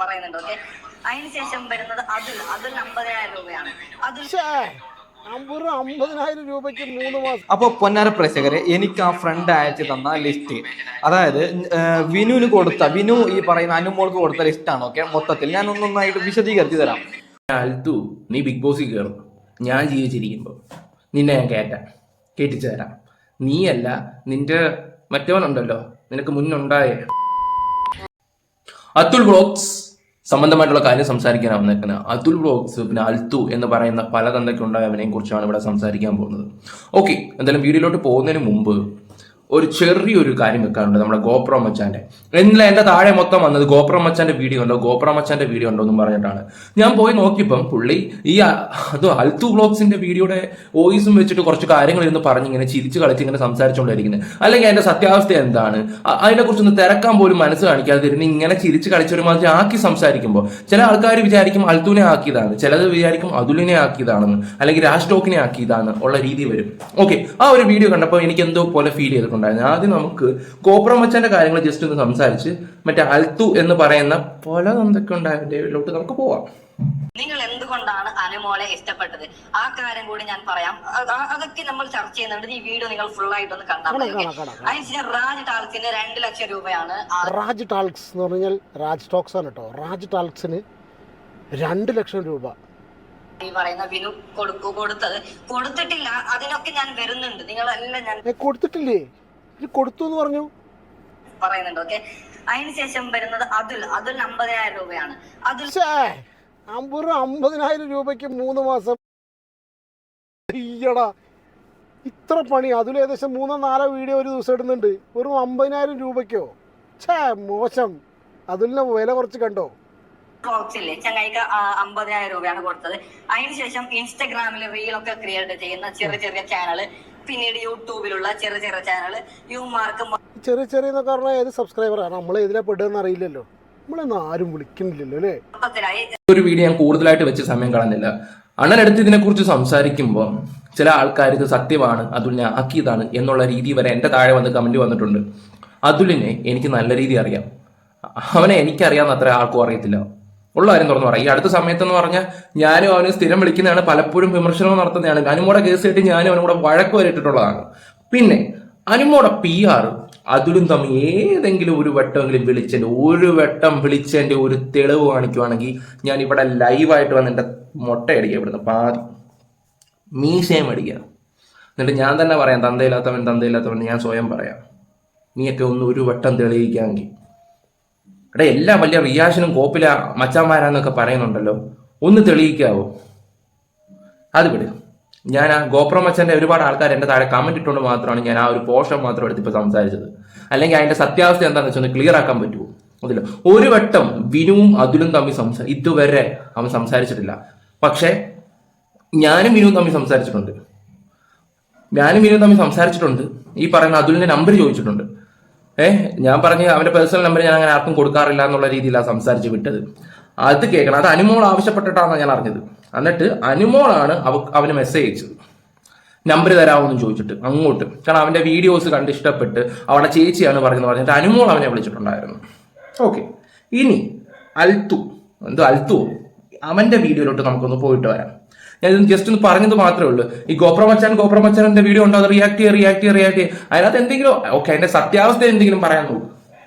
പറയുന്നുണ്ട് ഓക്കെ അതിനുശേഷം വരുന്നത് അതുൽ അതുൽ അമ്പതിനായിരം രൂപയാണ്. അതുൽ അപ്പൊ അമ്പതിനായിരം രൂപയ്ക്ക് മൂന്ന് മാസം. അപ്പോൾ പൊന്നാര പ്രേക്ഷകരെ എനിക്ക് ആ ഫ്രണ്ട് അയച്ചു തന്ന ലിസ്റ്റ് അതായത് വിനുവിന് കൊടുത്ത വിനു ഈ പറയുന്ന അനുമോൾക്ക് കൊടുത്ത ലിസ്റ്റാണ് ഓക്കെ മൊത്തത്തിൽ. ഞാൻ ഒന്നൊന്നായിട്ട് വിശദീകരിച്ചു തരാം. അൽത്തു നീ ബിഗ് ബോസിൽ കയറുന്നു ഞാൻ ജീവിച്ചിരിക്കുമ്പോൾ നിന്നെ ഞാൻ കയറ്റാം കേട്ടിച്ചു തരാം. നീയല്ല നിന്റെ മറ്റവനുണ്ടല്ലോ നിനക്ക് മുന്നുണ്ടായ. അതുൽ ബ്ലോഗ്സ് സംബന്ധമായിട്ടുള്ള കാര്യം സംസാരിക്കാനാണ് വന്നേക്കുന്നത് അതുൽ ബ്ലോഗ്സ് പിന്നെ അൽത്തു എന്ന് പറയുന്ന പല തന്തയ്ക്കുണ്ടായവനെയും കുറിച്ചാണ് ഇവിടെ സംസാരിക്കാൻ പോകുന്നത്. ഓക്കെ എന്തായാലും വീഡിയോയിലോട്ട് പോകുന്നതിന് മുമ്പ് ഒരു ചെറിയൊരു കാര്യം വെക്കാറുണ്ട് നമ്മുടെ ഗോപ്രോ മച്ചാന്റെ എന്നില്ല എന്റെ താഴെ മൊത്തം വന്നത് ഗോപ്രോ മച്ചാന്റെ വീഡിയോ ഉണ്ടോ? ഗോപ്രോ മച്ചാന്റെ വീഡിയോ ഉണ്ടോ എന്നും പറഞ്ഞിട്ടാണ്. ഞാൻ പോയി നോക്കിയപ്പം പുള്ളി ഈ അത് അൽത്തു ബ്ലോഗ്സിന്റെ വീഡിയോയുടെ വോയിസും വെച്ചിട്ട് കുറച്ച് കാര്യങ്ങൾ ഇരുന്ന് പറഞ്ഞ് ഇങ്ങനെ ചിരിച്ച് കളിച്ച് ഇങ്ങനെ സംസാരിച്ചുകൊണ്ടിരിക്കുന്നത് അല്ലെങ്കിൽ അതിന്റെ സത്യാവസ്ഥ എന്താണ്? അതിനെക്കുറിച്ചൊന്ന് തിരക്കാൻ പോലും മനസ്സ് കാണിക്കാതെ ഇരുന്ന് ഇങ്ങനെ ചിരിച്ച് കളിച്ചൊരു മാതിരി ആക്കി സംസാരിക്കുമ്പോൾ ചില ആൾക്കാർ വിചാരിക്കും അൽത്തുവിനെ ആക്കിയതാണ്. ചിലത് വിചാരിക്കും അതുലിനെ ആക്കിയതാണെന്ന്. അല്ലെങ്കിൽ രാജ്ടോക്കിനെ ആക്കിയതാണ് ഉള്ള രീതി വരും. ഓക്കെ ആ ഒരു വീഡിയോ കണ്ടപ്പോൾ എനിക്ക് എന്തോ പോലെ ഫീൽ ചെയ്തിട്ടുണ്ടായിരുന്നു ആദ്യം നമുക്ക് കോപ്രമച്ചന്റെ കാര്യങ്ങൾ ജസ്റ്റ് ഒന്ന് സംസാരിച്ച് മറ്റേ അൽത്തു എന്ന് പറയുന്ന പല എന്തൊക്കെ ഉണ്ടായതിലോട്ട് നമുക്ക് പോവാം. നിങ്ങൾ എന്തുകൊണ്ടാണ് അനുമോളെ ഇഷ്ടപ്പെട്ടത്? ആ കാര്യം കൂടി ഞാൻ പറയാം. അതൊക്കെ നമ്മൾ ചർച്ച ചെയ്യുന്നുണ്ട്. ഈ വീഡിയോ നിങ്ങൾ ഫുൾ ആയിട്ടൊന്ന് കണ്ടാൽ. അതിനുശേഷം റാജ് ടാൾസിന് രണ്ട് ലക്ഷം രൂപയാണ് രാജ് റാജ് ടാൾക്സ് എന്ന് പറഞ്ഞാൽ രാജ് ടോക്സ് ആണ് കേട്ടോ. റാജ് ടാൽക്സിന് രണ്ട് ലക്ഷം രൂപ. ഈ പറയുന്ന വിനു കൊടുക്കു കൊടുത്തത്. കൊടുത്തിട്ടില്ല. അതിനൊക്കെ ഞാൻ വരുന്നുണ്ട്. നിങ്ങളെല്ലാം ഞാൻ കൊടുത്തിട്ടില്ലേ? കൊടുത്തു എന്ന് പറഞ്ഞു. പറയുന്നുണ്ട് ഓക്കെ അതിനുശേഷം വരുന്നത് അതുൽ. അതുൽ അമ്പതിനായിരം രൂപയാണ്. അതുൽ ഛേ, ആ വെറും അമ്പതിനായിരം രൂപയ്ക്ക് മൂന്ന് മാസം അയ്യടാ. ഇത്ര പണി. അതിൽ ഏകദേശം മൂന്നോ നാലോ വീഡിയോ ഒരു ദിവസം ഇടുന്നുണ്ട്. വെറും അമ്പതിനായിരം രൂപയ്ക്കോ? ഛേ മോശം. അതിലിനെ വില കുറച്ച് കണ്ടോ? ബോക്സില്ലേ ചങ്ങായിക്ക് അമ്പതിനായിരം രൂപയാണ് കൊടുത്തത്. അതിനുശേഷം ഇൻസ്റ്റഗ്രാമിൽ റീലൊക്കെ ക്രിയേറ്റ് ചെയ്യുന്ന ചെറിയ ചെറിയ ചാനൽ പിന്നീട് യൂട്യൂബിലുള്ള ചെറിയ ചെറിയ ചാനൽ യുമാർക്ക് ചെറിയ ചെറിയ എന്നൊക്കെ പറഞ്ഞാൽ ഏത് സബ്സ്ക്രൈബറാണ് നമ്മൾ ഇതിലെ പെടുകയെന്ന് അറിയില്ലല്ലോ. നമ്മളൊന്നും ആരും വിളിക്കുന്നില്ലല്ലോ അല്ലേ? മൊത്തത്തിലായി ഒരു വീഡിയോ ഞാൻ കൂടുതലായിട്ട് വെച്ച് സമയം കളഞ്ഞില്ല അണ്ണനടുത്ത് ഇതിനെക്കുറിച്ച് സംസാരിക്കുമ്പോൾ ചില ആൾക്കാർ ഇത് സത്യമാണ് അതുലിനെ ആക്കിയതാണ് എന്നുള്ള രീതി വരെ എന്റെ താഴെ വന്ന് കമന്റ് വന്നിട്ടുണ്ട്. അതുലിനെ എനിക്ക് നല്ല രീതി അറിയാം. അവനെ എനിക്കറിയാവുന്ന അത്ര ആർക്കും അറിയത്തില്ല. ഉള്ള കാര്യം തുറന്നു പറയാം. ഈ അടുത്ത സമയത്ത് എന്ന് പറഞ്ഞാൽ ഞാനും അവന് സ്ഥിരം വിളിക്കുന്നതാണ് പലപ്പോഴും വിമർശനം നടത്തുന്നതാണ്. അനുമോടെ കേസ് കേട്ട് ഞാനും അവനും കൂടെ വഴക്ക് വരിട്ടിട്ടുള്ളതാണ് പിന്നെ അനുമോടെ പി ആർ അതിലും തമ്മിൽ ഏതെങ്കിലും ഒരു വട്ടമെങ്കിലും വിളിച്ചതിന്റെ ഒരു വട്ടം വിളിച്ചതിന്റെ ഒരു തെളിവ് കാണിക്കുവാണെങ്കിൽ ഞാൻ ഇവിടെ ലൈവായിട്ട് വന്ന് എന്റെ മുട്ടയടിക്കുക ഇവിടുന്ന് പാതി മീശയും അടിക്കുക എന്നിട്ട് ഞാൻ തന്നെ പറയാം തന്തയില്ലാത്തവൻ തന്തയില്ലാത്തവൻ ഞാൻ സ്വയം പറയാം. നീയൊക്കെ ഒന്ന് ഒരു വട്ടം തെളിയിക്കാമെങ്കിൽ. എടാ എല്ലാ വലിയ റിയാഷനും കോപ്പില മച്ചാന്മാരാന്നൊക്കെ പറയുന്നുണ്ടല്ലോ. ഒന്ന് തെളിയിക്കാവോ? അത് വിട്. ഞാൻ ആ ഗോപ്ര മച്ചന്റെ ഒരുപാട് ആൾക്കാർ എന്റെ താഴെ കമന്റ് ഇട്ടുകൊണ്ട് മാത്രമാണ് ഞാൻ ആ ഒരു പോഷൻ മാത്രം എടുത്ത് ഇപ്പൊ സംസാരിച്ചത്. അല്ലെങ്കിൽ അതിന്റെ സത്യാവസ്ഥ എന്താണെന്ന് വെച്ചാൽ ഒന്ന് ക്ലിയർ ആക്കാൻ പറ്റുമോ അതില്ല ഒരു വട്ടം വിനുവും അതുലും തമ്മിൽ സംസാ ഇതുവരെ അവൻ സംസാരിച്ചിട്ടില്ല. പക്ഷെ ഞാനും വിനുവും തമ്മിൽ സംസാരിച്ചിട്ടുണ്ട്. ഞാനും വിനുവും തമ്മിൽ സംസാരിച്ചിട്ടുണ്ട്. ഈ പറയുന്ന അതുലിന്റെ നമ്പർ ചോദിച്ചിട്ടുണ്ട്. ഏഹ് ഞാൻ പറഞ്ഞ് അവന്റെ പേഴ്സണൽ നമ്പർ ഞാൻ അങ്ങനെ ആർക്കും കൊടുക്കാറില്ല എന്നുള്ള രീതിയിലാണ് സംസാരിച്ച് വിട്ടത്. അത് കേൾക്കണം അത് അനുമോൾ ആവശ്യപ്പെട്ടിട്ടാണ് ഞാൻ അറിഞ്ഞത്. എന്നിട്ട് അനുമോളാണ് അവ അവന് മെസ്സേജ് അയച്ചത്. നമ്പർ തരാമോന്ന് ചോദിച്ചിട്ട് അങ്ങോട്ട്. കാരണം അവന്റെ വീഡിയോസ് കണ്ട് ഇഷ്ടപ്പെട്ട് അവളെ ചേച്ചിയാണ് പറഞ്ഞത് പറഞ്ഞിട്ട് അനുമോൾ അവനെ വിളിച്ചിട്ടുണ്ടായിരുന്നു. ഓക്കെ ഇനി അൽത്തു. എന്തോ അൽത്തു. അവന്റെ വീഡിയോയിലോട്ട് നമുക്കൊന്ന് പോയിട്ട് വരാം. ഞാൻ ജസ്റ്റ് ഒന്ന് പറഞ്ഞത് മാത്രമേ ഉള്ളൂ. ഈ ഗോപ്ര മച്ചാൻ ഗോപ്ര മച്ചാന്റെ വീഡിയോ ഉണ്ടോ? അത് റിയാക്ട് ചെയ്യുക റിയാക്ട് ചെയ്യുക റിയാക്ട് ചെയ്യുക അതിനകത്ത് എന്തെങ്കിലും ഓക്കെ അതിന്റെ സത്യാവസ്ഥ എന്തെങ്കിലും പറയാൻ നോക്കും.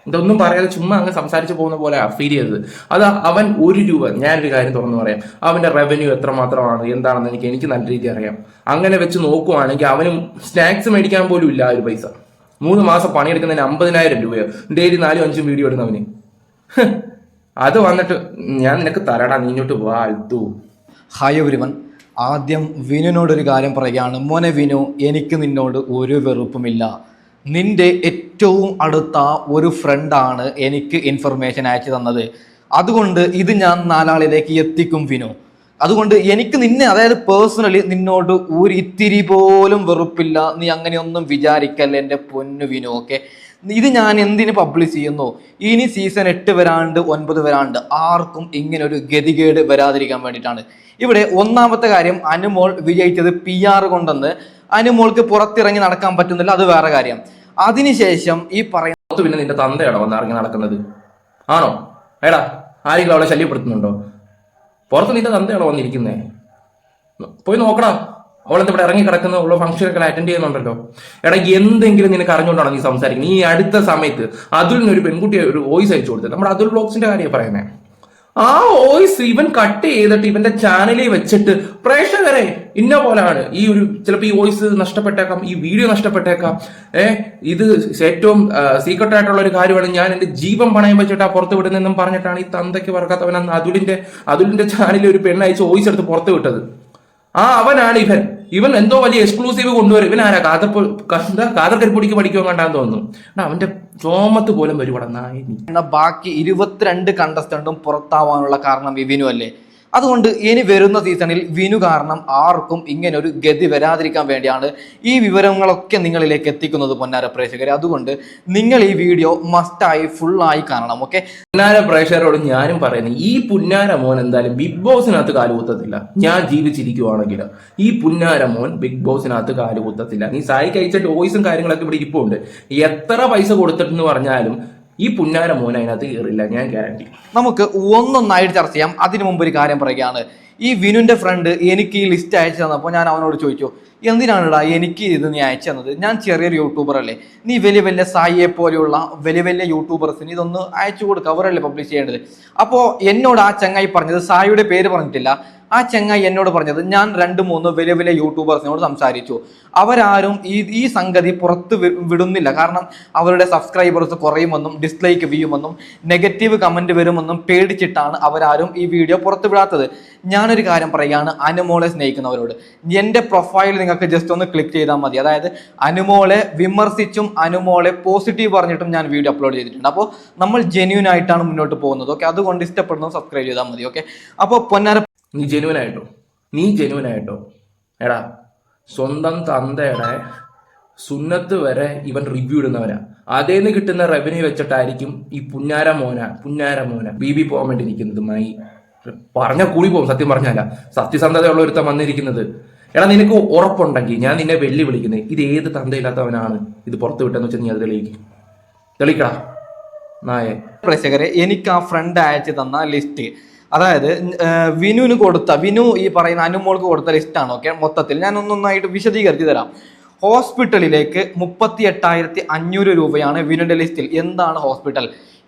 ഇതൊന്നും പറയാതെ ചുമ്മാ അങ്ങ് സംസാരിച്ചു പോകുന്ന പോലെ ഫീൽ ചെയ്തത് അത് അവൻ ഒരു രൂപ ഞാനൊരു കാര്യം തുറന്നു പറയാം. അവന്റെ റവന്യൂ എത്രമാത്രമാണ് എന്താണെന്ന് എനിക്ക് എനിക്ക് നല്ല രീതി അറിയാം. അങ്ങനെ വെച്ച് നോക്കുവാണെങ്കിൽ അവനും സ്നാക്സ് മേടിക്കാൻ പോലും ഇല്ല ഒരു പൈസ. മൂന്ന് മാസം പണിയെടുക്കുന്നതിന് അമ്പതിനായിരം രൂപയോ ഡെയിലി നാലും അഞ്ചും വീഡിയോ ഇടുന്നവന് അത് വന്നിട്ട് ഞാൻ നിനക്ക് തരടാ നീ ഇങ്ങോട്ട് വാ അൽത്തു ഹായ് എവരിവൻ ആദ്യം വിനുവിനോടൊരു കാര്യം പറയുകയാണ് മോനെ വിനു എനിക്ക് നിന്നോട് ഒരു വെറുപ്പുമില്ല. നിന്റെ ഏറ്റവും അടുത്ത ഒരു ഫ്രണ്ടാണ് എനിക്ക് ഇൻഫർമേഷൻ അയച്ചു തന്നത്. അതുകൊണ്ട് ഇത് ഞാൻ നാലാളിലേക്ക് എത്തിക്കും വിനു. അതുകൊണ്ട് എനിക്ക് നിന്നെ അതായത് പേഴ്സണലി നിന്നോട് ഒരു ഇത്തിരി പോലും വെറുപ്പില്ല. നീ അങ്ങനെയൊന്നും വിചാരിക്കല്ല എന്റെ പൊന്നു വിനു ഓക്കെ ഇത് ഞാൻ എന്തിന് പബ്ലിഷ് ചെയ്യുന്നു? ഇനി സീസൺ എട്ട് വരാണ്ട് ഒൻപത് വരാണ്ട് ആർക്കും ഇങ്ങനെ ഒരു ഗതികേട് വരാതിരിക്കാൻ വേണ്ടിയിട്ടാണ്. ഇവിടെ ഒന്നാമത്തെ കാര്യം അനുമോൾ വിജയിച്ചത് പി ആർ കൊണ്ടെന്ന്. അനുമോൾക്ക് പുറത്തിറങ്ങി നടക്കാൻ പറ്റുന്നില്ല അത് വേറെ കാര്യം. അതിനുശേഷം ഈ പറയുന്നത് പിന്നെ നിന്റെ തന്തയാണോ വന്ന് ഇറങ്ങി നടക്കുന്നത്? ആണോ? എടാ ആരെങ്കിലും അവളെ ശല്യപ്പെടുത്തുന്നുണ്ടോ? പുറത്ത് നിന്റെ തന്തയാണോ വന്നിരിക്കുന്നേ? പോയി നോക്കണം അവളെന്താ ഇവിടെ ഇറങ്ങി കിടക്കുന്ന ഉള്ള ഫംഗ്ഷനൊക്കെ അറ്റൻഡ് ചെയ്യുന്നുണ്ടല്ലോ. എടാ എന്തെങ്കിലും നിനക്ക് അറിഞ്ഞുകൊണ്ടാണ് നീ സംസാരിക്കുന്നത് നീ അടുത്ത സമയത്ത് അതുലിന് ഒരു പെൺകുട്ടിയെ ഒരു വോയിസ് അയച്ചു കൊടുത്തത് നമ്മുടെ അതുൽ ബ്ലോഗ്സിന്റെ കാര്യം പറയുന്നത് ആ വോയിസ് ഇവൻ കട്ട് ചെയ്തിട്ട് ഇവന്റെ ചാനലിൽ വെച്ചിട്ട് പ്രേക്ഷകരെ ഇന്ന പോലാണ്. ഈ ഒരു ചിലപ്പോൾ ഈ വോയിസ് നഷ്ടപ്പെട്ടേക്കാം ഈ വീഡിയോ നഷ്ടപ്പെട്ടേക്കാം. ഏ ഇത് ഏറ്റവും സീക്രട്ട് ആയിട്ടുള്ള ഒരു കാര്യമാണ്. ഞാൻ എന്റെ ജീവൻ പണയം വെച്ചിട്ട് ആ പുറത്ത് വിടുന്നെന്നും പറഞ്ഞിട്ടാണ് ഈ തന്തയ്ക്ക് പറക്കാത്തവൻ അതുലിന്റെ അതുലിന്റെ ചാനലിൽ ഒരു പെണ്ണ് അയച്ച് വോയിസ് എടുത്ത് പുറത്ത് വിട്ടത്. ആ അവനാണ് ഇവൻ. ഇവൻ എന്തോ വലിയ എക്സ്ക്ലൂസീവ് കൊണ്ടുവരും. ഇവൻ ആരാ? കാതർ എന്താ? കാതർ കരിപ്പൊടിക്ക് പഠിക്കുവാൻ കണ്ടാന്ന് തോന്നുന്നു. അവന്റെ ചോമത്ത് പോലും വരുവടന്നായി ബാക്കി ഇരുപത്തിരണ്ട് കണ്ടസ്റ്റന്റും പുറത്താവാനുള്ള കാരണം വിവിനു അല്ലേ? അതുകൊണ്ട് ഇനി വരുന്ന സീസണിൽ വിനു കാരണം ആർക്കും ഇങ്ങനെ ഒരു ഗതി വരാതിരിക്കാൻ വേണ്ടിയാണ് ഈ വിവരങ്ങളൊക്കെ നിങ്ങളിലേക്ക് എത്തിക്കുന്നത് പൊന്നാര പ്രേക്ഷകർ അതുകൊണ്ട് നിങ്ങൾ ഈ വീഡിയോ മസ്റ്റായി ഫുള്ളായി കാണണം ഓക്കെ പൊന്നാര പ്രേക്ഷകരോട് ഞാനും പറയുന്നത് ഈ പുന്നാര മോൻ എന്തായാലും ബിഗ് ബോസിനകത്ത് കാലുകുത്തത്തില്ല ഞാൻ ജീവിച്ചിരിക്കുവാണെങ്കിൽ ഈ പുന്നാര മോൻ ബിഗ് ബോസിനകത്ത് കാലുകുത്തത്തില്ല നീ സായി കഴിച്ചിട്ട് വോയിസും കാര്യങ്ങളൊക്കെ ഇവിടെ ഇരിപ്പുണ്ട്. എത്ര പൈസ കൊടുത്തിട്ടെന്ന് പറഞ്ഞാലും ഈ പുന്നാര മോൻ അതിനകത്ത് കയറില്ല ഞാൻ ഗ്യാരണ്ടി നമുക്ക് ഒന്നൊന്നായിട്ട് ചർച്ച ചെയ്യാം. അതിനു മുമ്പ് ഒരു കാര്യം പറയുകയാണ്. ഈ വിനുവിന്റെ ഫ്രണ്ട് എനിക്ക് ഈ ലിസ്റ്റ് അയച്ചു തന്നപ്പോൾ ഞാൻ അവനോട് ചോദിച്ചു എന്തിനാണെടാ എനിക്ക് ഇത് നീ അയച്ചു തന്നത്? ഞാൻ ചെറിയൊരു യൂട്യൂബർ അല്ലേ? നീ വലിയ വലിയ സായിയെ പോലെയുള്ള വലിയ വലിയ യൂട്യൂബേഴ്സിന് ഇതൊന്ന് അയച്ചു കൊടുക്കുക അവരല്ലേ പബ്ലിഷ് ചെയ്യേണ്ടത്? അപ്പോൾ എന്നോട് ആ ചങ്ങായി പറഞ്ഞത് സായിയുടെ പേര് പറഞ്ഞിട്ടില്ല. ആ ചങ്ങായി എന്നോട് പറഞ്ഞത് ഞാൻ രണ്ട് മൂന്ന് വലിയ വലിയ യൂട്യൂബേഴ്സിനോട് സംസാരിച്ചു. അവരാരും ഈ ഈ സംഗതി പുറത്ത് വിടുന്നില്ല. കാരണം അവരുടെ സബ്സ്ക്രൈബേഴ്സ് കുറയുമെന്നും ഡിസ്ലൈക്ക് വീയുമെന്നും നെഗറ്റീവ് കമന്റ് വരുമെന്നും പേടിച്ചിട്ടാണ് അവരാരും ഈ വീഡിയോ പുറത്ത് വിടാത്തത്. ഞാനൊരു കാര്യം പറയുകയാണ് അനുമോളെ സ്നേഹിക്കുന്നവരോട്. എന്റെ പ്രൊഫൈൽ നിങ്ങൾക്ക് ജസ്റ്റ് ഒന്ന് ക്ലിക്ക് ചെയ്താൽ മതി. അതായത് അനുമോളെ വിമർശിച്ചും അനുമോളെ പോസിറ്റീവ് പറഞ്ഞിട്ടും ഞാൻ വീഡിയോ അപ്ലോഡ് ചെയ്തിട്ടുണ്ട്. അപ്പോൾ നമ്മൾ ജെന്യൂൻ ആയിട്ടാണ് മുന്നോട്ട് പോകുന്നത്. ഓക്കെ അതുകൊണ്ട് ഇഷ്ടപ്പെടുന്നത് സബ്സ്ക്രൈബ് ചെയ്താൽ മതി. ഓക്കെ അപ്പോൾ പൊന്നാര നീ ജെന്യൂൻ ആയിട്ടോ? നീ ജെന്യൂൻ ആയിട്ടോ? എടാ സ്വന്തം തന്തയുടെ സുന്നത്ത് വരെ ഇവൻ റിവ്യൂ ഇടുന്നവരാ അതേന്ന് കിട്ടുന്ന റവന്യൂ വെച്ചിട്ടായിരിക്കും ഈ പുന്നാര മോന പുന്നാര മോന. ബി ബി പോകാൻ വേണ്ടി മൈ പറഞ്ഞ കൂടി പോകും സത്യം പറഞ്ഞല്ല സത്യസന്ധതയുള്ള ഒരുത്തം വന്നിരിക്കുന്നത്. എടാ നിനക്ക് ഉറപ്പുണ്ടെങ്കിൽ ഞാൻ നിന്നെ വെല്ലു വിളിക്കുന്നത് ഇത് ഏത് തന്തയില്ലാത്തവനാണ് ഇത് പുറത്തു വിട്ടെന്ന് വെച്ചാൽ നീ അത് തെളിയിക്കും. തെളിയിക്കടാ. നായേ. പ്രേക്ഷകരെ എനിക്ക് ആ ഫ്രണ്ട് അയച്ചു തന്ന ലിസ്റ്റ് അതായത് വിനുവിന് കൊടുത്ത വിനു ഈ പറയുന്ന അനുമോൾക്ക് കൊടുത്ത ലിസ്റ്റാണ് ഓക്കെ മൊത്തത്തിൽ. ഞാൻ ഒന്നൊന്നായിട്ട് വിശദീകരിച്ച് തരാം. ഹോസ്പിറ്റലിലേക്ക് മുപ്പത്തി എട്ടായിരത്തി അഞ്ഞൂറ് രൂപയാണ് വിനുവിന്റെ ലിസ്റ്റിൽ. എന്താണ് ഹോസ്പിറ്റൽ?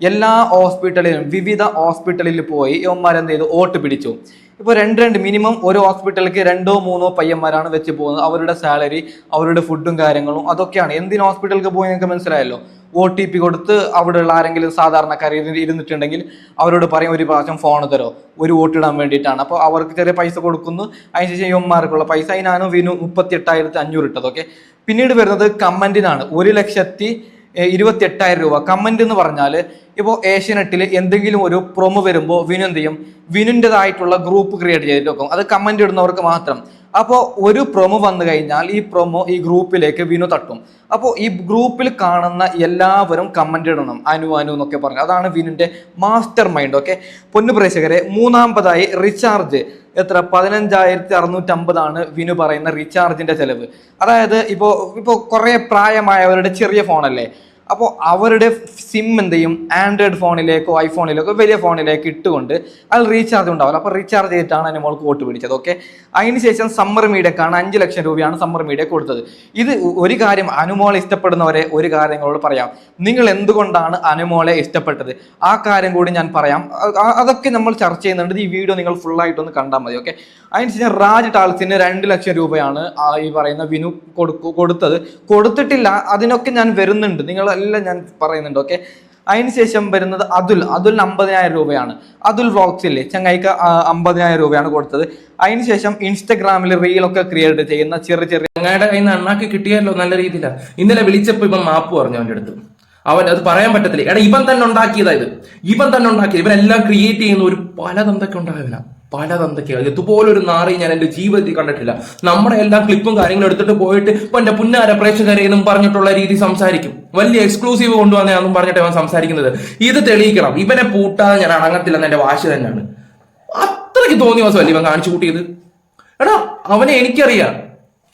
എല്ലാ ഹോസ്പിറ്റലിലും വിവിധ ഹോസ്പിറ്റലിൽ പോയി ഇവന്മാരെന്ത് ചെയ്തു? വോട്ട് പിടിച്ചു. ഇപ്പോൾ രണ്ട് രണ്ട് മിനിമം ഒരു ഹോസ്പിറ്റലിലേക്ക് രണ്ടോ മൂന്നോ പയ്യന്മാരാണ് വെച്ച് പോകുന്നത്. അവരുടെ സാലറി അവരുടെ ഫുഡും കാര്യങ്ങളും അതൊക്കെയാണ്. എന്തിന് ഹോസ്പിറ്റലിലേക്ക് പോയി നിങ്ങൾക്ക് മനസ്സിലായല്ലോ? ഒ ടി പി കൊടുത്ത് അവിടെയുള്ള ആരെങ്കിലും സാധാരണക്കാർ ഇരുന്ന് ഇരുന്നിട്ടുണ്ടെങ്കിൽ അവരോട് പറയും ഒരു പ്രാവശ്യം ഫോൺ തരോ? ഒരു വോട്ട് ഇടാൻ വേണ്ടിയിട്ടാണ്. അപ്പോൾ അവർക്ക് ചെറിയ പൈസ കൊടുക്കുന്നു. അതിനുശേഷം യുവന്മാർക്കുള്ള പൈസ അതിനാണ് വിനു മുപ്പത്തി എട്ടായിരത്തി അഞ്ഞൂറ് ഇട്ടത് ഓക്കെ പിന്നീട് വരുന്നത് കമന്റിനാണ് ഒരു ലക്ഷത്തി ഇരുപത്തി എട്ടായിരം രൂപ. കമന്റ് എന്ന് പറഞ്ഞാൽ ഇപ്പോൾ ഏഷ്യനെറ്റിൽ എന്തെങ്കിലും ഒരു പ്രൊമോ വരുമ്പോൾ വിനു എന്ത് ചെയ്യും? വിനുന്റെതായിട്ടുള്ള ഗ്രൂപ്പ് ക്രിയേറ്റ് ചെയ്തിട്ട് വെക്കും. അത് കമന്റ് ഇടുന്നവർക്ക് മാത്രം. അപ്പോൾ ഒരു പ്രൊമോ വന്നു കഴിഞ്ഞാൽ ഈ പ്രൊമോ ഈ ഗ്രൂപ്പിലേക്ക് വിനു തട്ടും. അപ്പോൾ ഈ ഗ്രൂപ്പിൽ കാണുന്ന എല്ലാവരും കമന്റ് ഇടണം. അനു അനു എന്നൊക്കെ പറഞ്ഞു. അതാണ് വിനുവിന്റെ മാസ്റ്റർ മൈൻഡ് ഓക്കെ പൊന്നു പ്രേക്ഷകരെ മൂന്നാമതായി റീചാർജ്. എത്ര? പതിനഞ്ചായിരത്തി അറുന്നൂറ്റമ്പതാണ് വിനു പറയുന്ന റീചാർജിന്റെ ചിലവ്. അതായത് ഇപ്പോൾ ഇപ്പോൾ കുറേ പ്രായമായവരുടെ ചെറിയ ഫോണല്ലേ അപ്പോൾ അവരുടെ സിം എന്ത് ചെയ്യും ആൻഡ്രോയിഡ് ഫോണിലേക്കോ ഐഫോണിലേക്കോ വലിയ ഫോണിലേക്ക് ഇട്ടുകൊണ്ട് അത് റീചാർജ് ഉണ്ടാവില്ല. അപ്പോൾ റീചാർജ് ചെയ്തിട്ടാണ് അനുമോൾക്ക് വോട്ട് പിടിച്ചത്. ഓക്കെ അതിനുശേഷം സമ്മർ മീഡിയക്കാണ് അഞ്ച് ലക്ഷം രൂപയാണ് സമ്മർ മീഡിയ കൊടുത്തത്. ഇത് ഒരു കാര്യം അനുമോളെ ഇഷ്ടപ്പെടുന്നവരെ ഒരു കാര്യങ്ങളോട് പറയാം. നിങ്ങൾ എന്തുകൊണ്ടാണ് അനുമോളെ ഇഷ്ടപ്പെട്ടത്? ആ കാര്യം കൂടി ഞാൻ പറയാം. അതൊക്കെ നമ്മൾ ചർച്ച ചെയ്യുന്നുണ്ട്. ഈ വീഡിയോ നിങ്ങൾ ഫുള്ളായിട്ടൊന്ന് കണ്ടാൽ മതി. ഓക്കെ അതിനുശേഷം രാജ് ടാൾസിന് രണ്ട് ലക്ഷം രൂപയാണ് ഈ പറയുന്ന വിനു കൊടുക്കു കൊടുത്തത്. കൊടുത്തിട്ടില്ല. അതിനൊക്കെ ഞാൻ വരുന്നുണ്ട്. നിങ്ങളെല്ലാം ഞാൻ പറയുന്നുണ്ട് ഓക്കെ അതിനുശേഷം വരുന്നത് അതുൽ. അതുലിന് അമ്പതിനായിരം രൂപയാണ്. അതുൽ വ്ളോഗ്സ് ഇല്ലേ? ചങ്ങായിക്ക് അമ്പതിനായിരം രൂപയാണ് കൊടുത്തത്. അതിനുശേഷം ഇൻസ്റ്റഗ്രാമിൽ റീലൊക്കെ ക്രിയേറ്റ് ചെയ്യുന്ന ചെറിയ ചെറിയ ചങ്ങായിയുടെ കയ്യിൽ നിന്ന് അണ്ണാക്ക് കിട്ടിയല്ലോ നല്ല രീതിയിലാണ് ഇന്നലെ വിളിച്ചപ്പോൾ ഇപ്പം മാപ്പ് പറഞ്ഞു അവന്റെ അടുത്ത്. അവൻ അത് പറയാൻ പറ്റത്തില്ല. എടാ ഇവൻ തന്നെ ഉണ്ടാക്കിയതാ ഇത്. ഇവൻ തന്നെ ഉണ്ടാക്കിയത്. ഇവനെല്ലാം ക്രിയേറ്റ് ചെയ്യുന്ന ഒരു പല തന്തൊക്കെ ഉണ്ടായവനാ പല തന്തൊക്കെ ഇതുപോലൊരു നാറി ഞാൻ എന്റെ ജീവിതത്തിൽ കണ്ടിട്ടില്ല. നമ്മുടെ എല്ലാ ക്ലിപ്പും കാര്യങ്ങളും എടുത്തിട്ട് പോയിട്ട് ഇപ്പൊ എന്റെ പുന്നാര പ്രേക്ഷകരെ എന്നും പറഞ്ഞിട്ടുള്ള രീതി സംസാരിക്കും. വലിയ എക്സ്ക്ലൂസീവ് കൊണ്ടുവന്നെന്നും പറഞ്ഞിട്ട് അവൻ സംസാരിക്കുന്നത്. ഇത് തെളിയിക്കണം. ഇവനെ പൂട്ടാതെ ഞാൻ അടങ്ങത്തില്ലെന്ന് എന്റെ വാശി തന്നെയാണ്. അത്രയ്ക്ക് തോന്നിയ ദിവസമല്ലേ ഇവൻ കാണിച്ചു കൂട്ടിയത്? എടാ അവനെ എനിക്കറിയാം.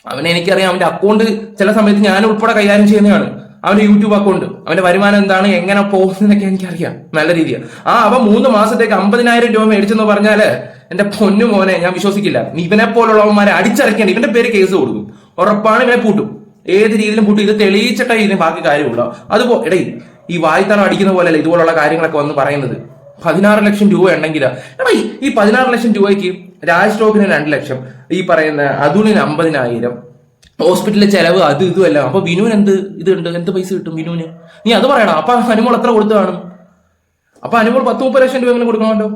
അവനെ എനിക്കറിയാം. അവന്റെ അക്കൗണ്ട് ചില സമയത്ത് ഞാൻ ഉൾപ്പെടെ കൈകാര്യം ചെയ്യുന്നതാണ്. അവന്റെ യൂട്യൂബ് അക്കൗണ്ട് അവന്റെ വരുമാനം എന്താണ് എങ്ങനെ പോകുന്നതൊക്കെ എനിക്കറിയാം. നല്ല രീതിയാണ് ആ അവൻ മൂന്ന് മാസത്തേക്ക് അമ്പതിനായിരം രൂപ മേടിച്ചെന്ന് പറഞ്ഞാൽ എന്റെ പൊന്നു മോനെ ഞാൻ വിശ്വസിക്കില്ല. ഇവനെ പോലുള്ളവന്മാരെ അടിച്ചറക്കേണ്ട ഇവന്റെ പേര് കേസ് കൊടുക്കും. ഉറപ്പാണ് ഇവനെ പൂട്ടും. ഏത് രീതിയിലും പൂട്ടും. ഇത് തെളിയിച്ചിട്ടേ ഇതിന് ബാക്കി കാര്യമുള്ളൂ. അതുപോ എടേ ഈ വായ്ത്തണം അടിക്കുന്ന പോലെ പോലെയല്ല ഇതുപോലുള്ള കാര്യങ്ങളൊക്കെ വന്ന് പറയുന്നത്? പതിനാറ് ലക്ഷം രൂപ ഉണ്ടെങ്കിൽ ഈ- പതിനാറ് ലക്ഷം രൂപയ്ക്ക് രാജ് സ്റ്റോക്കിന് രണ്ട് ലക്ഷം ഈ പറയുന്ന അതുലിന് അമ്പതിനായിരം ഹോസ്പിറ്റലിലെ ചെലവ് അത് ഇതും എല്ലാം. അപ്പൊ വിനുവിൻ എന്ത് ഇത് ഉണ്ട് എന്ത് പൈസ കിട്ടും വിനുവിന്? നീ അത് പറയണം അപ്പൊ അനുമോൾ എത്ര കൊടുത്തു കാണും? അപ്പൊ അനുമോൾ പത്ത് മുപ്പത് ലക്ഷം രൂപ കൊടുക്കണമല്ലോ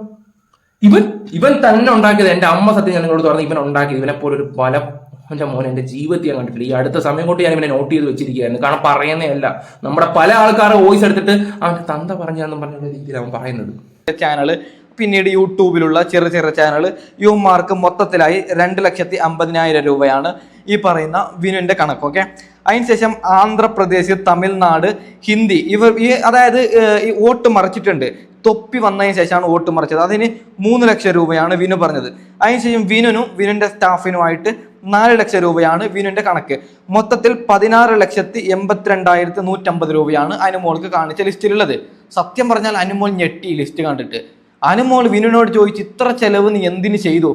ഇവൻ ഇവൻ തന്നെ ഉണ്ടാക്കിയത് എന്റെ അമ്മ സത്യം ഞാൻ നിങ്ങളോട് പറഞ്ഞു ഇവൻ ഉണ്ടാക്കിയത്. ഇവനെ പോലെ ഒരു പല എന്റെ മോനെ എന്റെ ജീവിതത്തിൽ ഞാൻ കണ്ടിട്ടില്ല. ഈ അടുത്ത സമയം കൊണ്ട് ഞാൻ ഇവനെ നോട്ട് ചെയ്ത് വെച്ചിരിക്കുകയായിരുന്നു. കാരണം പറയുന്നതല്ല. നമ്മുടെ പല ആൾക്കാരെ വോയിസ് എടുത്തിട്ട് അവന്റെ തന്ത പറഞ്ഞാന്നും പറഞ്ഞ രീതിയിൽ അവൻ പറയുന്നത്. ചാനൽ പിന്നീട് യൂട്യൂബിലുള്ള ചെറിയ ചെറിയ ചാനൽ യുവമാർക്ക് മൊത്തത്തിലായി രണ്ട് ലക്ഷത്തി അമ്പതിനായിരം രൂപയാണ് ഈ പറയുന്ന വിനുവിന്റെ കണക്ക് ഓക്കെ അതിനുശേഷം ആന്ധ്രാപ്രദേശ് തമിഴ്നാട് ഹിന്ദി ഇവർ ഈ അതായത് ഈ വോട്ട് മറിച്ചിട്ടുണ്ട്. തൊപ്പി വന്നതിന് ശേഷമാണ് വോട്ട് മറിച്ചത്. അതിന് മൂന്ന് ലക്ഷം രൂപയാണ് വിനു പറഞ്ഞത്. അതിനുശേഷം വിനുനും വിനുവിന്റെ സ്റ്റാഫിനുമായിട്ട് നാല് ലക്ഷം രൂപയാണ് വിനുവിന്റെ കണക്ക്. മൊത്തത്തിൽ പതിനാറ് ലക്ഷത്തി എൺപത്തിരണ്ടായിരത്തി നൂറ്റമ്പത് രൂപയാണ് അനുമോൾക്ക് കാണിച്ച ലിസ്റ്റിലുള്ളത് സത്യം പറഞ്ഞാൽ അനുമോൾ ഞെട്ടി ലിസ്റ്റ് കണ്ടിട്ട്. അനുമോൾ വിനുവിനോട് ചോദിച്ച് ഇത്ര ചെലവ് നീ എന്തിനു ചെയ്തു?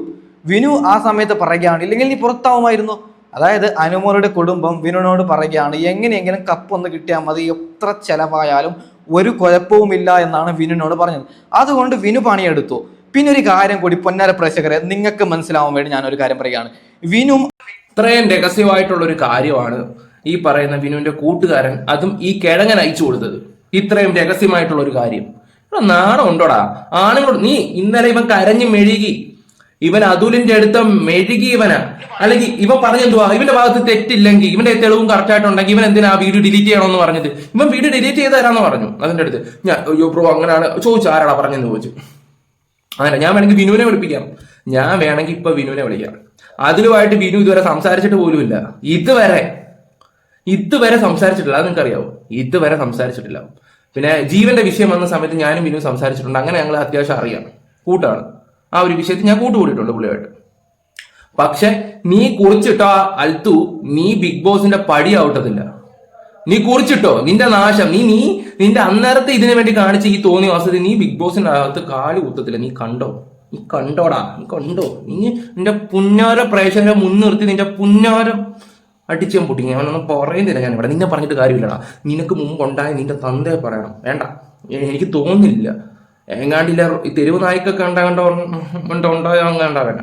വിനു ആ സമയത്ത് പറയുകയാണ് ഇല്ലെങ്കിൽ നീ പുറത്താവുമായിരുന്നു? അതായത് അനുമോളുടെ കുടുംബം വിനുവിനോട് പറയുകയാണ് എങ്ങനെയെങ്കിലും കപ്പ് ഒന്ന് കിട്ടിയാൽ മതി എത്ര ചെലവായാലും ഒരു കുഴപ്പവുമില്ല എന്നാണ് വിനുവിനോട് പറഞ്ഞത്. അതുകൊണ്ട് വിനു പണിയെടുത്തു. പിന്നെ ഒരു കാര്യം കൂടി പൊന്നാര പ്രേക്ഷകരെ നിങ്ങൾക്ക് മനസ്സിലാവാൻ വേണ്ടി ഞാനൊരു കാര്യം പറയുകയാണ്. വിനു ഇത്രയും രഹസ്യമായിട്ടുള്ള ഒരു കാര്യമാണ് ഈ പറയുന്ന വിനുവിന്റെ കൂട്ടുകാരൻ അതും ഈ കിഴങ്ങൻ അയച്ചു കൊടുത്തത്. ഇത്രയും രഹസ്യമായിട്ടുള്ള ഒരു കാര്യം. നാണം ഉണ്ടോടാ? ആണുങ്ങളോട് നീ ഇന്നലെ ഇവൻ കരഞ്ഞു മെഴുകി. ഇവൻ അതുലിന്റെ അടുത്ത മെഴുകി ഇവനാ. അല്ലെങ്കിൽ ഇവൻ പറഞ്ഞെന്തുവാ ഇവന്റെ ഭാഗത്ത് തെറ്റില്ലെങ്കിൽ ഇവന്റെ തെളിവും കറക്റ്റ് ആയിട്ടുണ്ടെങ്കിൽ ഇവൻ എന്തിനാ വീഡിയോ ഡിലീറ്റ് ചെയ്യണമെന്ന് പറഞ്ഞത്? ഇവൻ വീഡിയോ ഡിലീറ്റ് ചെയ്ത് തരാന്ന് പറഞ്ഞു അതിന്റെ അടുത്ത്. ഞാൻ അയ്യോ ബ്രോ അങ്ങനെയാണ് ചോദിച്ചു ആരാടാ പറഞ്ഞെന്ന് ചോദിച്ചു. അങ്ങനെ ഞാൻ വേണമെങ്കിൽ വിനുവിനെ വിളിപ്പിക്കാം. ഞാൻ വേണമെങ്കിൽ ഇപ്പൊ വിനുവിനെ വിളിക്കാം. അതിലുമായിട്ട് വിനു ഇതുവരെ സംസാരിച്ചിട്ട് പോലുമില്ല ഇതുവരെ. ഇതുവരെ സംസാരിച്ചിട്ടില്ല. അത് നിങ്ങൾക്ക് അറിയാവോ ഇതുവരെ സംസാരിച്ചിട്ടില്ല. പിന്നെ ജീവന്റെ വിഷയം വന്ന സമയത്ത് ഞാനും ഇനിയും സംസാരിച്ചിട്ടുണ്ട്. അങ്ങനെ ഞങ്ങൾ അത്യാവശ്യം അറിയാം. കൂട്ടാണ്. ആ ഒരു വിഷയത്തിൽ ഞാൻ കൂട്ടുകൂടിയിട്ടുണ്ട് പുള്ളിയായിട്ട്. പക്ഷെ നീ കുറിച്ചിട്ടോ അൽത്തു നീ ബിഗ് ബോസിന്റെ പടി ഔട്ടതില്ല നീ കുറിച്ചിട്ടോ നിന്റെ നാശം നീ നീ നിന്റെ അന്നേരത്തെ ഇതിനു വേണ്ടി കാണിച്ച ഈ തോന്നിയ വസതി നീ ബിഗ് ബോസിന്റെ അകത്ത് കാലു കുത്തത്തില്ല. നീ കണ്ടോ? നീ കണ്ടോടാ? നീ കണ്ടോ? നീ നിന്റെ പുന്നോര പ്രേക്ഷകരെ മുൻനിർത്തി നിന്റെ പുന്നാരം അടിച്ചും പൊട്ടിങ്ങി അവനൊന്നും പറയുന്നില്ല ഞാൻ ഇവിടെ. നിന്നെ പറഞ്ഞിട്ട് കാര്യമില്ലടാ. നിനക്ക് മുമ്പ് ഉണ്ടായ നിന്റെ തന്തയെ പറയണം. വേണ്ട. എനിക്ക് തോന്നുന്നില്ല. എങ്ങാണ്ടില്ല ഈ തെരുവ് നായ്ക്കൊക്കെ ഉണ്ടാകണ്ട ഉണ്ടായോ വേണ്ട.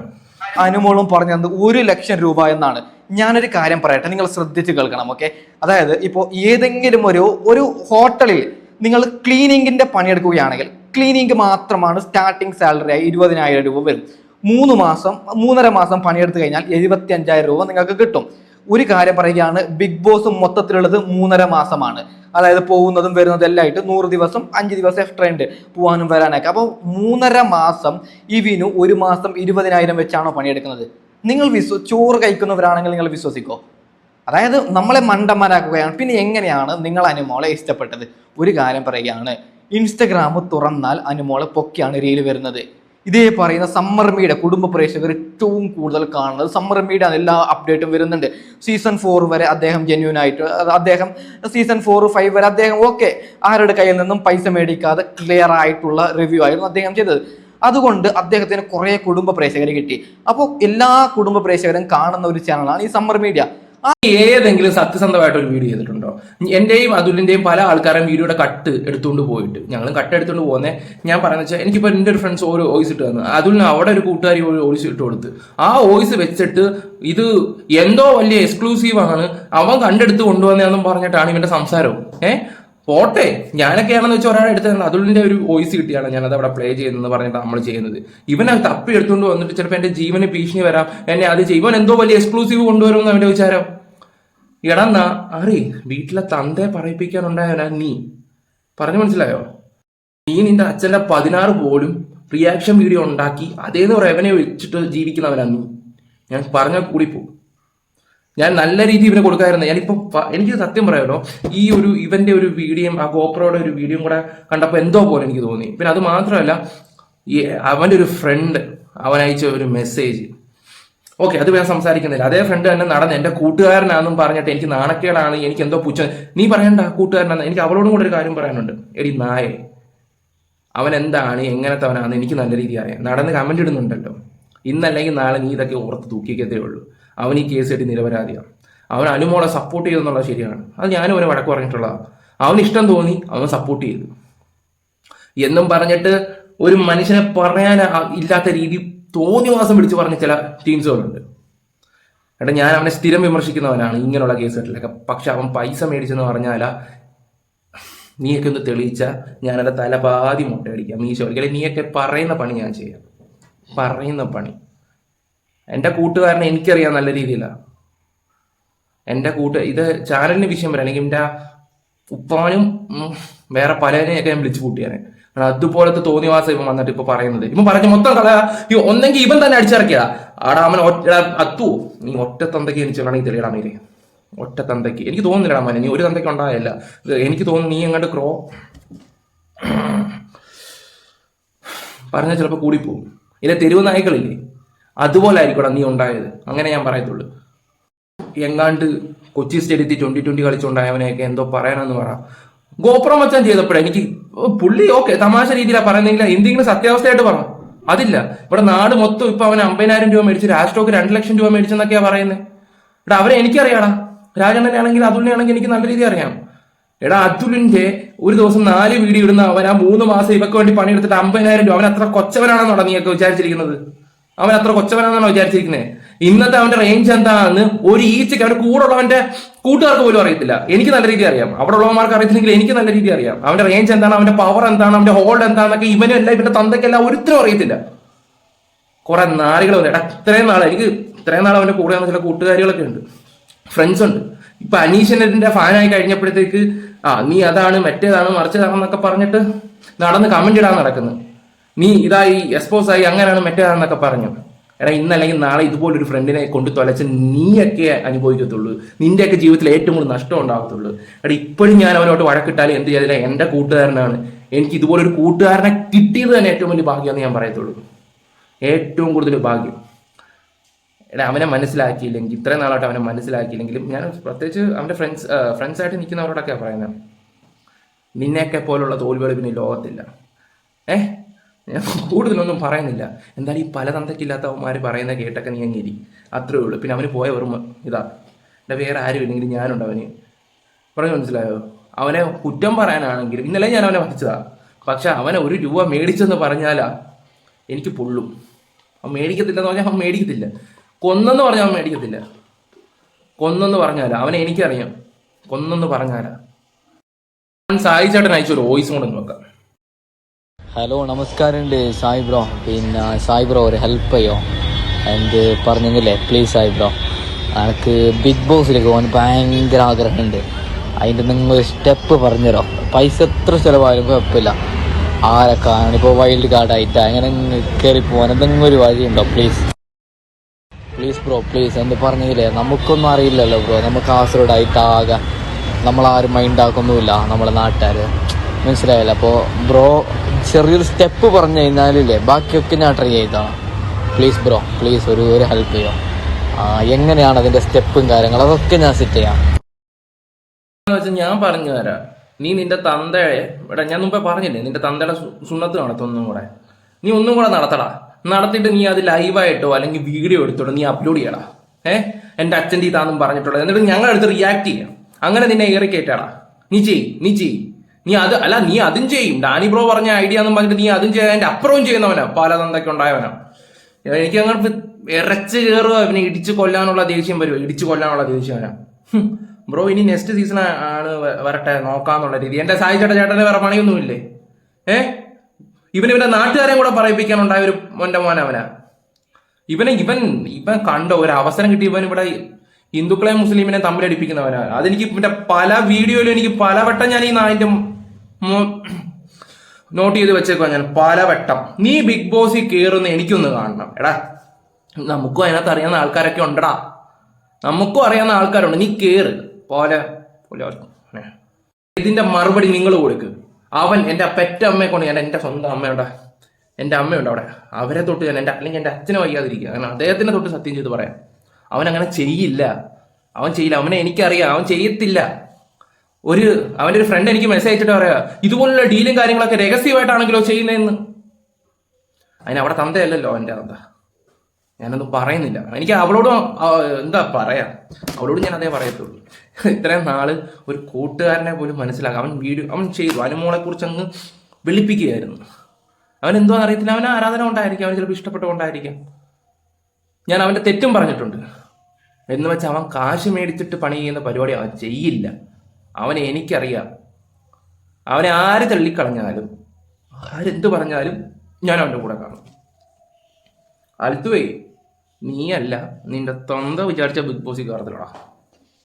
അനുമോളും പറഞ്ഞത് ഒരു ലക്ഷം രൂപ എന്നാണ്. ഞാനൊരു കാര്യം പറയട്ടെ. നിങ്ങൾ ശ്രദ്ധിച്ച് കേൾക്കണം ഓക്കെ അതായത് ഇപ്പോൾ ഏതെങ്കിലും ഒരു ഒരു ഹോട്ടലിൽ നിങ്ങൾ ക്ലീനിങ്ങിന്റെ പണിയെടുക്കുകയാണെങ്കിൽ ക്ലീനിങ് മാത്രമാണ് സ്റ്റാർട്ടിംഗ് സാലറി ആയി ഇരുപതിനായിരം രൂപ വരും. മൂന്ന് മാസം മൂന്നര മാസം പണിയെടുത്ത് കഴിഞ്ഞാൽ എഴുപത്തി അഞ്ചായിരം രൂപ നിങ്ങൾക്ക് കിട്ടും. ഒരു കാര്യം പറയുകയാണ് ബിഗ് ബോസ് മൊത്തത്തിലുള്ളത് മൂന്നര മാസമാണ്. അതായത് പോകുന്നതും വരുന്നതും എല്ലാം ആയിട്ട് നൂറ് ദിവസം അഞ്ച് ദിവസം എക്സ്ട്രാ ഉണ്ട് പോകാനും വരാനൊക്കെ. അപ്പോൾ മൂന്നര മാസം ഇവിനു ഒരു മാസം ഇരുപതിനായിരം വെച്ചാണോ പണിയെടുക്കുന്നത്? നിങ്ങൾ വിശ്വ ചോറ് കഴിക്കുന്നവരാണെങ്കിൽ നിങ്ങൾ വിശ്വസിക്കോ? അതായത് നമ്മളെ മണ്ടന്മാരാക്കുകയാണ്. പിന്നെ എങ്ങനെയാണ് നിങ്ങൾ അനുമോളെ ഇഷ്ടപ്പെട്ടത്? ഒരു കാര്യം പറയുകയാണ് ഇൻസ്റ്റഗ്രാം തുറന്നാൽ അനുമോളെ പൊക്കിയാണ് റീൽ വരുന്നത്. ഇതേ പറയുന്ന സമ്മർ മീഡിയ കുടുംബ പ്രേക്ഷകർ ഏറ്റവും കൂടുതൽ കാണുന്നത് സമ്മർ മീഡിയ എല്ലാ അപ്ഡേറ്റും വരുന്നുണ്ട്. സീസൺ ഫോർ വരെ അദ്ദേഹം ജെന്യൂൻ ആയിട്ട് അദ്ദേഹം സീസൺ ഫോർ ഫൈവ് വരെ അദ്ദേഹം ഓക്കെ ആരുടെ കയ്യിൽ നിന്നും പൈസ മേടിക്കാതെ ക്ലിയർ ആയിട്ടുള്ള റിവ്യൂ ആയിരുന്നു അദ്ദേഹം ചെയ്തത്. അതുകൊണ്ട് അദ്ദേഹത്തിന് കുറേ കുടുംബ പ്രേക്ഷകർ കിട്ടി. അപ്പോൾ എല്ലാ കുടുംബ പ്രേക്ഷകരും കാണുന്ന ഒരു ചാനലാണ് ഈ സമ്മർ മീഡിയ ഏതെങ്കിലും സത്യസന്ധമായിട്ട് ഒരു വീഡിയോ ചെയ്തിട്ടുണ്ടോ? എന്റെയും അതുലിന്റെയും പല ആൾക്കാരും വീഡിയോയുടെ കട്ട് എടുത്തുകൊണ്ട് പോയിട്ട്. ഞങ്ങളും കട്ട് എടുത്തുകൊണ്ട് പോകുന്നേ. ഞാൻ പറയുന്നത് വെച്ചാൽ എനിക്കിപ്പോൾ എന്റെ ഒരു ഫ്രണ്ട്സ് ഒരു വോയിസ് ഇട്ട് തന്നു. അതുലിന് അവിടെ ഒരു കൂട്ടുകാരി ഒരു വോയിസ് ഇട്ട് കൊടുത്ത്. ആ വോയിസ് വെച്ചിട്ട് ഇത് എന്തോ വലിയ എക്സ്ക്ലൂസീവ് ആണ്. അവൻ കണ്ടെടുത്ത് കൊണ്ടുവന്നതെന്നും പറഞ്ഞിട്ടാണ് ഇവന്റെ സംസാരം ഏഹ് പോട്ടെ ഞാനൊക്കെയാണെന്ന് വെച്ചാൽ ഒരാളെ എടുത്തത് അതുലിന്റെ ഒരു വോയിസ് കിട്ടിയാണ് ഞാനത് അവിടെ പ്ലേ ചെയ്യുന്നത് പറഞ്ഞിട്ട് നമ്മൾ ചെയ്യുന്നത്. ഇവൻ അത് തപ്പി എടുത്തുകൊണ്ട് വന്നിട്ട് ചിലപ്പോൾ എന്റെ ജീവന് ഭീഷണി വരാം. എന്നെ അത് ചെയ്യും. എന്തോ വലിയ എക്സ്ക്ലൂസീവ് കൊണ്ടുവരുമെന്ന് അവന്റെ വിചാരം. എടാ അറി വീട്ടിലെ തന്തയെ പറയിപ്പിക്കാനുണ്ടായവനാ നീ. പറഞ്ഞു മനസ്സിലായോ? നീ നിന്റെ അച്ഛന്റെ പതിനാറ് പോലും റിയാക്ഷൻ വീഡിയോ ഉണ്ടാക്കി അതേന്ന് റെവന്യൂ വെച്ചിട്ട് ജീവിക്കുന്നവനാ നീ. ഞാൻ പറഞ്ഞാൽ കൂടി പോകും ഞാൻ നല്ല രീതിയിൽ ഇവനെ കൊടുക്കായിരുന്നു ഞാനിപ്പോ എനിക്ക് സത്യം പറയാമല്ലോ ഈ ഒരു ഇവന്റെ ഒരു വീഡിയോയും ആ ഗോപ്രോയുടെ ഒരു വീഡിയോയും കൂടെ കണ്ടപ്പോൾ എന്തോ പോലെ എനിക്ക് തോന്നി. പിന്നെ അത് മാത്രമല്ല ഈ അവന്റെ ഒരു ഫ്രണ്ട് അവൻ അയച്ച ഒരു മെസ്സേജ് ഓക്കെ അത് ഞാൻ സംസാരിക്കുന്നില്ല. അതേ ഫ്രണ്ട് തന്നെ നടന്ന് എന്റെ കൂട്ടുകാരനാണെന്നും പറഞ്ഞിട്ട് എനിക്ക് നാണക്കേടാണ് എനിക്ക് എന്തോ പുച്ഛ. നീ പറയണ്ട കൂട്ടുകാരനാണ് എനിക്ക് അവളോടും കൂടെ ഒരു കാര്യം പറയാനുണ്ട്. എടി നായ അവൻ എന്താണ് എങ്ങനത്തെ അവനാണെന്ന് എനിക്ക് നല്ല രീതി അറിയാം. നടന്ന് കമന്റ് ഇടുന്നുണ്ടല്ലോ. ഇന്നല്ലെങ്കിൽ നാളെ നീ ഇതൊക്കെ ഓർത്ത് തൂക്കിക്കത്തേ ഉള്ളൂ. അവൻ ഈ കേസ് കെട്ടി നിരപരാധിയാണ് അവൻ അനുമോളെ സപ്പോർട്ട് ചെയ്തെന്നുള്ളത് ശരിയാണ്. അത് ഞാനും അവനെ വടക്ക് പറഞ്ഞിട്ടുള്ളതാണ് അവന് ഇഷ്ടം തോന്നി അവൻ സപ്പോർട്ട് ചെയ്തു. എന്നും പറഞ്ഞിട്ട് ഒരു മനുഷ്യനെ പറയാൻ ഇല്ലാത്ത രീതി തോന്നിവാസം പിടിച്ച് പറഞ്ഞ ചില ടീംസുകളുണ്ട്. എടാ ഞാൻ അവനെ സ്ഥിരം വിമർശിക്കുന്നവനാണ് ഇങ്ങനെയുള്ള കേസുകളിലൊക്കെ. പക്ഷെ അവൻ പൈസ മേടിച്ചെന്ന് പറഞ്ഞാലാ നീയൊക്കെ ഒന്ന് തെളിയിച്ച ഞാനത് തലപാതി മുട്ടയടിക്കാം മീശോ ഒരിക്കലും നീയൊക്കെ പറയുന്ന പണി ഞാൻ ചെയ്യാം. പറയുന്ന പണി. എന്റെ കൂട്ടുകാരനെ എനിക്കറിയാം നല്ല രീതിയിലാണ് എന്റെ കൂട്ട് ഇത് ചാനലിന് വിഷയം അല്ലെങ്കിൽ എന്റെ ഉപ്പാനും വേറെ പലരെയൊക്കെ ഞാൻ വിളിച്ചു കൂട്ടിയാണ് അതുപോലത്തെ തോന്നിവാസം ഇവൻ വന്നിട്ട് ഇപ്പൊ പറയുന്നത്. ഇവൻ പറഞ്ഞ മൊത്തം കഥ ഒന്നെങ്കിൽ ഇവൻ തന്നെ അടിച്ചിറക്കിയതാ. ആടാ അവൻ ഒറ്റ അത്തു. നീ ഒറ്റ തന്തയ്ക്ക് വേണമെങ്കിൽ തെളിയടാ മേലെ ഒറ്റ തന്തയ്ക്ക്. എനിക്ക് തോന്നുന്നില്ലടാ മോനെ നീ ഒരു തന്തയ്ക്ക് ഉണ്ടായല്ല എനിക്ക് തോന്നുന്നു നീ എങ്ങോട്ട് ക്രോ പറഞ്ഞാൽ ചിലപ്പോൾ കൂടിപ്പോവും. ഇല്ല തെരുവ് നായ്ക്കളില്ലേ? അതുപോലെ ആയിരിക്കണം നീ ഉണ്ടായത്. അങ്ങനെ ഞാൻ പറയത്തുള്ളൂ. എങ്ങാണ്ട് കൊച്ചി സ്റ്റേഡിയത്തിൽ ട്വന്റി ട്വന്റി കളിച്ചുണ്ടായവനെയൊക്കെ എന്തോ പറയാനെന്ന് പറ. ഗോപുരം മച്ചാൻ ചെയ്തപ്പോഴേ? എനിക്ക് പുള്ളി ഓക്കെ തമാശ രീതിയിലാണ് പറയുന്നെങ്കിൽ എന്തെങ്കിലും സത്യാവസ്ഥയായിട്ട് പറ. അതില്ല. ഇവിടെ നാട് മൊത്തം ഇപ്പൊ അവൻ അമ്പതിനായിരം രൂപ മേടിച്ച് രാഷ്ട്രോക്ക് രണ്ട് ലക്ഷം രൂപ മേടിച്ചെന്നൊക്കെയാ പറയുന്നത് എടാ അവരെ എനിക്കറിയാടാ. രാജണ്ണനെ ആണെങ്കിൽ അതുലിനെ ആണെങ്കിൽ എനിക്ക് നല്ല രീതി അറിയാം. എടാ അതുലിന്റെ ഒരു ദിവസം നാല് വീഡിയോ ഇടുന്ന അവൻ ആ മൂന്ന് മാസം ഇവക്ക് വേണ്ടി പണിയെടുത്തിട്ട് അമ്പതിനായിരം രൂപ. അവൻ അത്ര കൊച്ചവനാണെന്നാണോ നീയൊക്കെ വിചാരിച്ചിരിക്കുന്നത്? അവൻ അത്ര കൊച്ചവനാണെന്നാണ് വിചാരിച്ചിരിക്കുന്നത് ഇന്നത്തെ അവന്റെ റേഞ്ച് എന്താണെന്ന് ഒരു ഈച്ചയ്ക്ക് അവന്റെ കൂടെ ഉള്ളവന്റെ കൂട്ടുകാർക്ക് പോലും അറിയത്തില്ല. എനിക്ക് നല്ല രീതി അറിയാം. അവിടെ ഉള്ളവന്മാർക്ക് അറിയത്തില്ലെങ്കിൽ എനിക്ക് നല്ല രീതി അറിയാം. അവന്റെ റേഞ്ച് എന്താണ്? അവന്റെ പവർ എന്താണ്? അവന്റെ ഹോൾഡ് എന്താണെന്നൊക്കെ ഇവനും എല്ലാം ഇവന്റെ തന്തയ്ക്കെല്ലാം ഒരുത്തരും അറിയത്തില്ല. കുറെ നാളുകൾ വന്നു. ഇത്രയും നാൾ എനിക്ക് ഇത്രയും നാൾ അവന്റെ കൂടെ ചില കൂട്ടുകാരികളൊക്കെ ഉണ്ട്. ഫ്രണ്ട്സ് ഉണ്ട്. ഇപ്പൊ അനീഷന്റെ ഫാനായി കഴിഞ്ഞപ്പോഴത്തേക്ക് ആ നീ അതാണ് മറ്റേതാണ് മറിച്ചതാണെന്നൊക്കെ പറഞ്ഞിട്ട് നടന്ന് കമന്റ് ഇടാൻ നടക്കുന്നത് നീ ഇതായി എക്സ്പോസ് ആയി അങ്ങനെയാണ് മറ്റേതാണെന്നൊക്കെ പറഞ്ഞു. എടാ ഇന്നല്ലെങ്കിൽ നാളെ ഇതുപോലൊരു ഫ്രണ്ടിനെ കൊണ്ട് തൊലച്ച് നീയൊക്കെ അനുഭവിക്കത്തുള്ളൂ. നിന്റെയൊക്കെ ജീവിതത്തിൽ ഏറ്റവും കൂടുതൽ നഷ്ടം ഉണ്ടാകത്തുള്ളൂ എടാ ഇപ്പോഴും ഞാൻ അവനോട്ട് വഴക്കിട്ടാലും എന്ത് ചെയ്തില്ല? എന്റെ കൂട്ടുകാരനാണ്. എനിക്ക് ഇതുപോലൊരു കൂട്ടുകാരനെ കിട്ടിയത് തന്നെ ഏറ്റവും വലിയ ഭാഗ്യമെന്ന് ഞാൻ പറയത്തുള്ളൂ. ഏറ്റവും കൂടുതൽ ഭാഗ്യം. എടാ അവനെ മനസ്സിലാക്കിയില്ലെങ്കിൽ ഇത്രയും നാളായിട്ട് അവനെ മനസ്സിലാക്കിയില്ലെങ്കിലും ഞാൻ പ്രത്യേകിച്ച് അവന്റെ ഫ്രണ്ട്സ് ഫ്രണ്ട്സ് ആയിട്ട് നിൽക്കുന്നവരോടൊക്കെയാണ് പറയുന്നത്. നിന്നെയൊക്കെ പോലുള്ള തോൽവികൾ പിന്നെ ലോകത്തില്ല. ഏ? കൂടുതലൊന്നും പറയുന്നില്ല. എന്തായാലും ഈ പല തന്തയ്ക്കില്ലാത്തവന്മാർ പറയുന്ന കേട്ടൊക്കെ നീ അങ്ങേരി അത്രേ ഉള്ളൂ. പിന്നെ അവന് പോയ വെറും ഇതാ. എന്റെ വേറെ ആരും ഇല്ലെങ്കിലും ഞാനുണ്ട് അവന്. പറഞ്ഞു മനസ്സിലായോ? അവനെ കുറ്റം പറയാനാണെങ്കിലും ഇന്നലെ ഞാൻ അവനെ വധിച്ചതാ. പക്ഷെ അവനെ ഒരു രൂപ മേടിച്ചെന്ന് പറഞ്ഞാലാ എനിക്ക് പൊള്ളും. അവൻ മേടിക്കത്തില്ലെന്ന് പറഞ്ഞാൽ അവൻ മേടിക്കത്തില്ല. കൊന്നെന്ന് പറഞ്ഞാൽ അവൻ മേടിക്കത്തില്ല. കൊന്നെന്ന് പറഞ്ഞാലാ. അവനെ എനിക്കറിയാം. കൊന്നെന്ന് പറഞ്ഞാലാ. സായി ചേട്ടൻ അയച്ചൊരു വോയിസ് കൊണ്ട് നോക്കാം ഹലോ നമസ്കാരമുണ്ട് സായി ബ്രോ. പിന്നെ സായി ബ്രോ ഒരു ഹെൽപ്പ് ചെയ്യോ? എന്ത് പറഞ്ഞെങ്കിലേ പ്ലീസ് സായി ബ്രോ. എനിക്ക് ബിഗ് ബോസിലേക്ക് പോകാൻ ഭയങ്കര ആഗ്രഹമുണ്ട്. അതിന്റെ നിങ്ങൾ സ്റ്റെപ്പ് പറഞ്ഞുതരോ? പൈസ എത്ര ചിലവായാലും കുഴപ്പമില്ല. ആരൊക്കെ ഇപ്പോൾ വൈൽഡ് കാർഡായിട്ട് അങ്ങനെ കയറി പോകാൻ എന്തെങ്കിലും ഒരു വഴിയുണ്ടോ പ്ലീസ് പ്ലീസ് ബ്രോ പ്ലീസ് എന്ത് പറഞ്ഞില്ലേ? നമുക്കൊന്നും അറിയില്ലല്ലോ ബ്രോ നമുക്ക് കാസർഗോഡായിട്ട് ആകെ നമ്മളാരും മൈൻഡ് ആക്കൊന്നുമില്ല നമ്മളെ നാട്ടുകാർ മനസ്സിലായില്ല? അപ്പോൾ ബ്രോ ചെറിയൊരു സ്റ്റെപ്പ് പറഞ്ഞു കഴിഞ്ഞാലില്ലേ ബാക്കിയൊക്കെ ഞാൻ ട്രൈ ചെയ്താണ് പ്ലീസ് ബ്രോ പ്ലീസ് ഒരു ഒരു ഹെൽപ്പ് ചെയ്യോ? എങ്ങനെയാണ് അതിന്റെ സ്റ്റെപ്പും കാര്യങ്ങളും? അതൊക്കെ ഞാൻ സെറ്റ് ചെയ്യാം. ഞാൻ പറഞ്ഞു തരാം. നീ നിന്റെ തന്തയെ ഇവിടെ ഞാൻ മുമ്പേ പറഞ്ഞില്ലേ നിന്റെ തന്തയുടെ സുണ്ണത്ത് നടത്തൊന്നും കൂടെ. നീ ഒന്നും കൂടെ നടത്തടാ. നടത്തിയിട്ട് നീ അത് ലൈവായിട്ടോ അല്ലെങ്കിൽ വീഡിയോ എടുത്തോട്ടോ നീ അപ്ലോഡ് ചെയ്യടാ. ഏ? എന്റെ അച്ഛന്റെ ഇതാന്നും പറഞ്ഞിട്ടുള്ളത്. എന്നിട്ട് ഞങ്ങൾ അടുത്ത് റിയാക്ട് ചെയ്യാം. അങ്ങനെ നിന്നെ ഏറി കയറ്റാടാ നീ ചെയ് നീ ചെയ് നീ അത് അല്ല നീ അതും ചെയ്യും. ഡാനി ബ്രോ പറഞ്ഞ ഐഡിയ എന്നും പറഞ്ഞിട്ട് നീ അതും ചെയ്യാൻ അതിന്റെ അപ്പുറവും ചെയ്യുന്നവനാ പല തന്തൊക്കെ ഉണ്ടായവനാ. എനിക്ക് അങ്ങനെ ഇറച്ച് കയറുക പിന്നെ ഇടിച്ചു കൊല്ലാനുള്ള ദേഷ്യം വരുമോ ഇടിച്ചു കൊല്ലാനുള്ള ദേഷ്യം വരാം. ബ്രോ ഇനി നെക്സ്റ്റ് സീസൺ ആണ് വരട്ടെ നോക്കാന്നുള്ള രീതി. എന്റെ സായി ചേട്ടൻ ചേട്ടന് വേറെ പണിയൊന്നുമില്ലേ? ഏ? ഇവൻ ഇവന്റെ നാട്ടുകാരെ കൂടെ പറയിപ്പിക്കാനുണ്ടായ ഒരു മോന്റെ മോൻ അവനാ. ഇവനെ ഇവൻ ഇവൻ കണ്ട ഒരു അവസരം കിട്ടി ഇവൻ ഇവിടെ ഹിന്ദുക്കളെ മുസ്ലിമിനെ തമ്മിലടിപ്പിക്കുന്നവനാ. അതെനിക്ക് ഇവന്റെ പല വീഡിയോയിലും എനിക്ക് പലവട്ടം ഞാൻ ഈ നായിന്റെ നോട്ട് ചെയ്ത് വെച്ചേക്കുവാ ഞാൻ. പലവട്ടം. നീ ബിഗ് ബോസിൽ കയറുന്ന എനിക്കൊന്ന് കാണണം. എടാ നമുക്കും അതിനകത്ത് അറിയാവുന്ന ആൾക്കാരൊക്കെ ഉണ്ടടാ. നമുക്കും അറിയാവുന്ന ആൾക്കാരുണ്ട്. നീ കേറ്. പോലെ. ഇതിന്റെ മറുപടി നിങ്ങൾ കൊടുക്ക്. അവൻ എന്റെ പെറ്റ അമ്മയെ കൊണ്ട് ഞാൻ എന്റെ സ്വന്തം അമ്മയുടെ എന്റെ അമ്മയുണ്ട് അവിടെ? അവരെ തൊട്ട് ഞാൻ എന്റെ അല്ലെങ്കിൽ എന്റെ അച്ഛനെ വയ്യാതിരിക്കുക. കാരണം അദ്ദേഹത്തിനെ തൊട്ട് സത്യം ചെയ്ത് പറയാം. അവൻ അങ്ങനെ ചെയ്യില്ല. അവൻ ചെയ്യില്ല. അവനെ എനിക്കറിയാം. അവൻ ചെയ്യത്തില്ല. ഒരു അവന്റെ ഒരു ഫ്രണ്ട് എനിക്ക് മെസ്സേജ് അയച്ചിട്ട് പറയാ ഇതുപോലുള്ള ഡീലും കാര്യങ്ങളൊക്കെ രഹസ്യമായിട്ടാണെങ്കിലോ ചെയ്യുന്നതെന്ന്. അതിന് അവിടെ തന്തയല്ലല്ലോ അവന്റെ തന്ത ഞാനൊന്നും പറയുന്നില്ല. എനിക്ക് അവളോട് എന്താ പറയാ? അവളോട് ഞാൻ അതേ പറയത്തുള്ളൂ. ഇത്രയും നാൾ ഒരു കൂട്ടുകാരനെ പോലും മനസ്സിലാക്കാം അവൻ വീഡിയോ അവൻ ചെയ്തു. അനുമോളെ കുറിച്ച് അങ്ങ് വെളുപ്പിക്കുകയായിരുന്നു. അവൻ എന്തോ അറിയത്തില്ല. അവൻ ആരാധന കൊണ്ടായിരിക്കാം അവൻ ചിലപ്പോൾ ഇഷ്ടപ്പെട്ടുകൊണ്ടായിരിക്കാം ഞാൻ അവന്റെ തെറ്റും പറഞ്ഞിട്ടുണ്ട്. എന്ന് വെച്ചാൽ അവൻ കാശ് മേടിച്ചിട്ട് പണി ചെയ്യുന്ന പരിപാടി അവൻ ചെയ്യില്ല. അവനെ എനിക്കറിയാം. അവനെ ആര് തള്ളിക്കളഞ്ഞാലും ആരെന്ത് പറഞ്ഞാലും ഞാൻ അവന്റെ കൂടെ കാണും. അൽത്തുവേ നീയല്ല നിന്റെ തൊന്ത വിചാരിച്ച ബിഗ് ബോസ് കയറത്തില്ലടാ